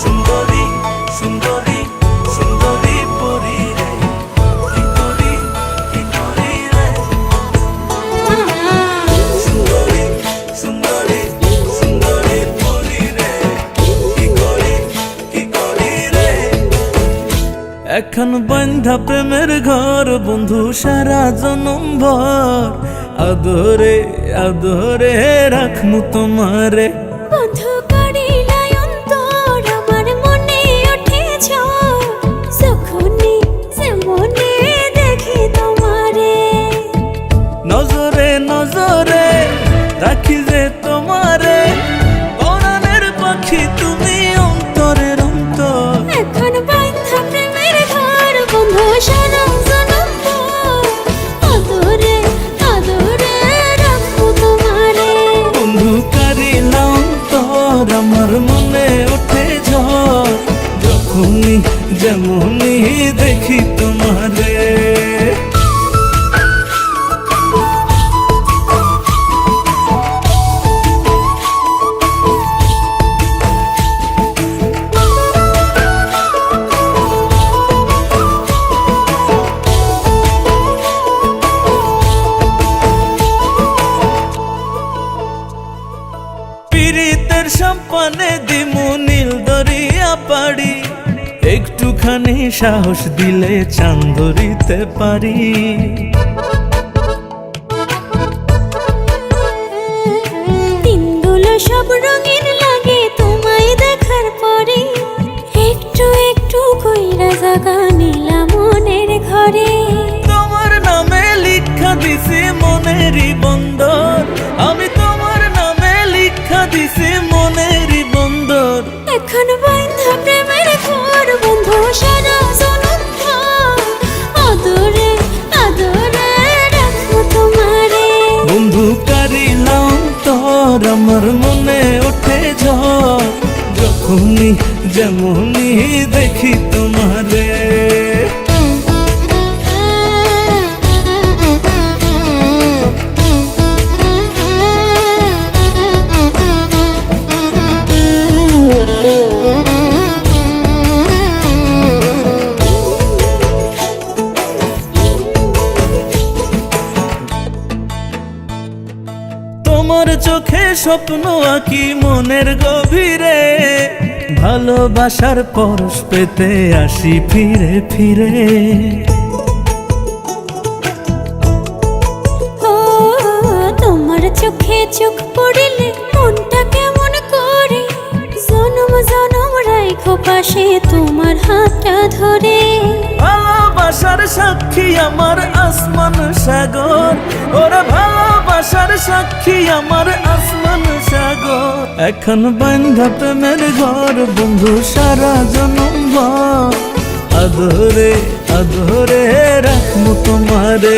সুন্দরী সুন্দরী সুন্দরী পরি রে কি করি কি করি রে। সুন্দরী সুন্দরী সুন্দরী পরি রে কি করি কি করি রে। এখন বন্ধা প্রেমের ঘর বন্ধু সারা জনম ভর। আদরে আদরে রাখমু তোমারে। বন্ধু যেমনই দেখি তোমারে সম্পানে দিমু একটুখানি সাহস দিলে চান্দরিতে পারি। দিনগুলো সব রঙিন লাগে তোমায় দেখার পরে একটু একটু কইরা জাগা তোর আমার মনে ঝড় যখনই যেমনই দেখি তোমারে তোমার চোখে স্বপ্ন আঁকি মনের গভীরে। ভালোবাসার পরশ পেতে আসি ফিরে ফিরে। ও তোমার চোখে চোখ পড়িলে মনটা কেমন করে? জনম জনম রাইখো পাশে তোমার হাতটা ধরে। ভালোবাসার সাক্ষী আমার আসমান সাগর। ওরা ভালোবাসার সাক্ষী আমার আসমান সাগর। এখন বান্ধা প্রেমের ঘর, বন্ধু সারা জনম আধরে আদরে রাখমু তোমারে।